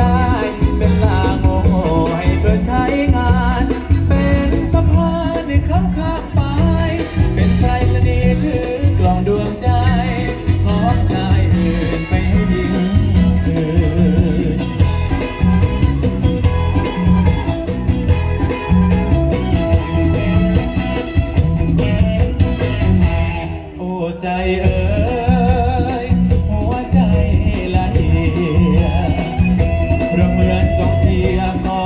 die. รื่องเหมือนกองเชียร์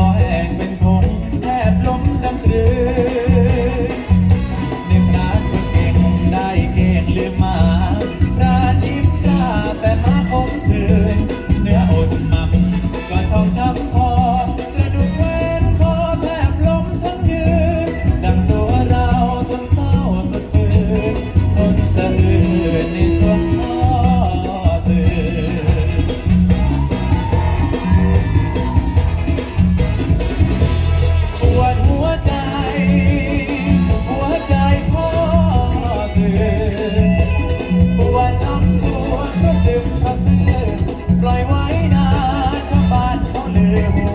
Yeah.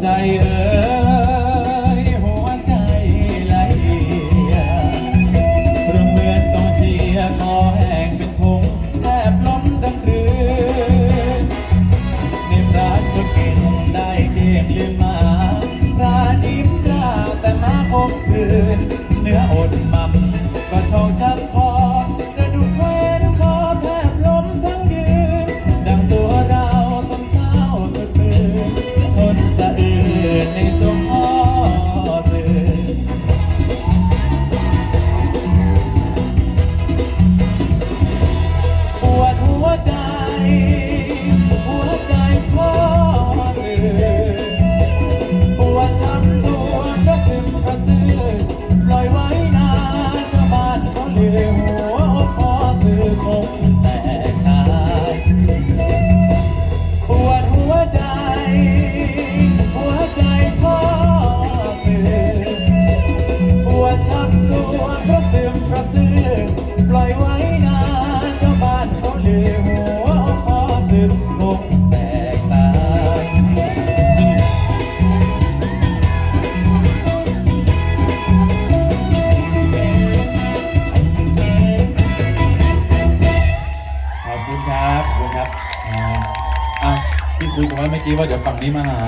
ใจเอ่ย die. เมื่อกี้ว่าเดี๋ยวฝั่งนี้มาหา